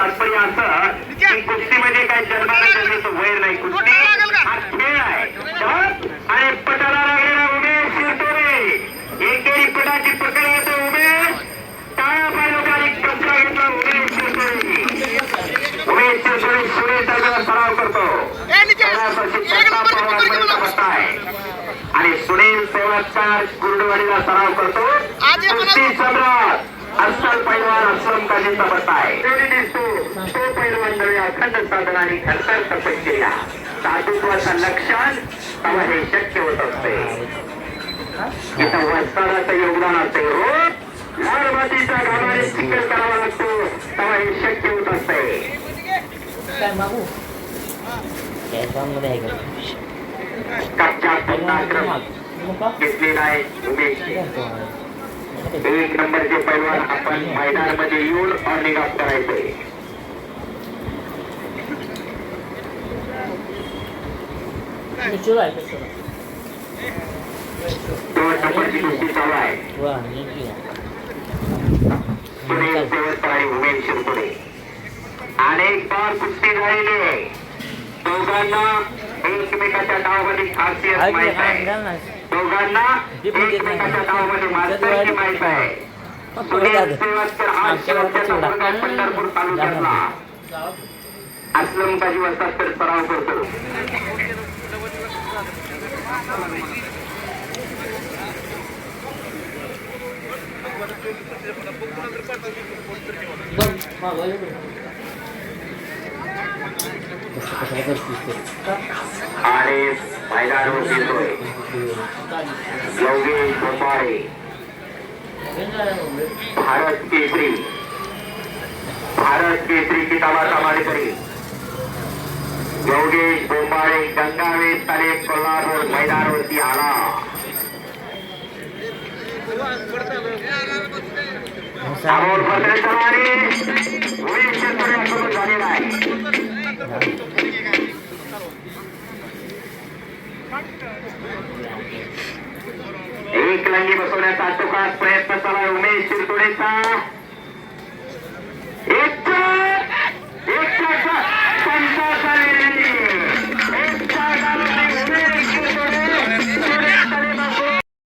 तात्पर्य असं की कुस्तीमध्ये काय जन्माला जन्माचं वैर नाही. कुस्ती हा खेळ आहे. तर आणि पटाला लागलेला उमेश शिरतोरे एकेरी पटाची पकड येतो उमेश. टाळा पाहिजे आणि कचरा घेतला उमेश शिरतोरे उमेश शिरतोरे सुरेश दादाला सराव करतो. आणि सुनील सेवाचार गुरुडवाडीला सराव करतो. कुस्ती सम्राट. अस्सल पैलवान का काजीचा पट्टा आहे जोडी दिसतो तो पैलवान नव्हे अखंड साधना आणि खडतर तपश्चर्या साधुत्वाचा लक्षण तेव्हा हे शक्य होत असते इथं वस्तादाचं योगदान असते हो लाल मातीच्या घामाने चिकन करावा लागतो तेव्हा हे शक्य होत असते काय मागू काय मध्ये आहे का कच्च्या पुन्हा मग घेतलेला आहे उमेश। एक नंबरचे पैलवान आपण मैदानामध्ये येऊन और निघाप करायचंय. आहे दोन नंबरची कुस्ती चालू उमेश शिरपुरे अनेक बार कुस्ती झालेली आहे. दोघांना एकमेकाच्या डावामध्ये खासियत माहीत आहे. दोघांना एकमेकाच्या डावामध्ये मास्तरकी माहीत आहे. सेवकर आज शेवटच्या टप्प्यात पंढरपूर तालुक्यातला. अस्लम काजी वस्तादकर सराव करतो. कसं कशाला आरिफ हैदर हुसैन योगेश भोपारे भारत केसरी। भारत केसरी किताबा करी। योगेश भोपारे गंगावेश तलेब कोल्हापुर और मैदान होती आला और पत्र एक लंगी बसवण्याचा चुकात प्रयत्न चालू आहे. उमेश शिरतोडेचा.